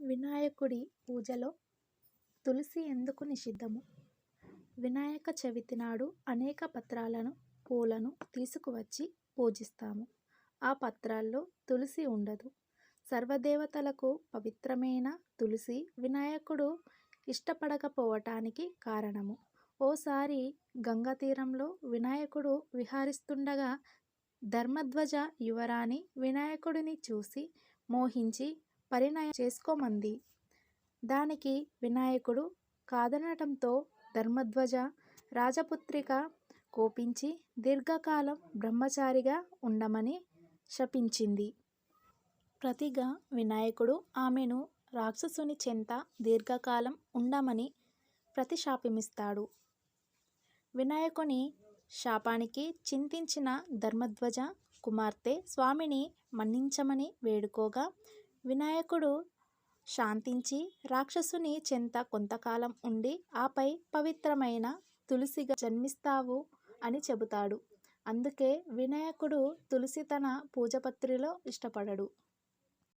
వినాయకుడి పూజలో తులసి ఎందుకు నిషిద్ధము? వినాయక చవితి నాడు అనేక పత్రాలను, పూలను తీసుకువచ్చి పూజిస్తాము. ఆ పత్రాల్లో తులసి ఉండదు. సర్వదేవతలకు పవిత్రమైన తులసి వినాయకుడు ఇష్టపడకపోవటానికి కారణము. ఓసారి గంగా తీరంలో వినాయకుడు విహారిస్తుండగా ధర్మధ్వజ యువరాణి వినాయకుడిని చూసి మోహించి పరిణయం చేసుకోమంది. దానికి వినాయకుడు కాదనటంతో ధర్మధ్వజ రాజపుత్రిక కోపించి దీర్ఘకాలం బ్రహ్మచారిగా ఉండమని శపించింది. ప్రతిగా వినాయకుడు ఆమెను రాక్షసుని చెంత దీర్ఘకాలం ఉండమని ప్రతిశాపమిస్తాడు. వినాయకుని శాపానికి చింతించిన ధర్మధ్వజ కుమార్తె స్వామిని మన్నించమని వేడుకోగా వినాయకుడు శాంతించి రాక్షసుని చెంత కొంతకాలం ఉండి ఆపై పవిత్రమైన తులసిగా జన్మిస్తావు అని చెబుతాడు. అందుకే వినాయకుడు తులసి తన పూజపత్రిలో ఇష్టపడడు.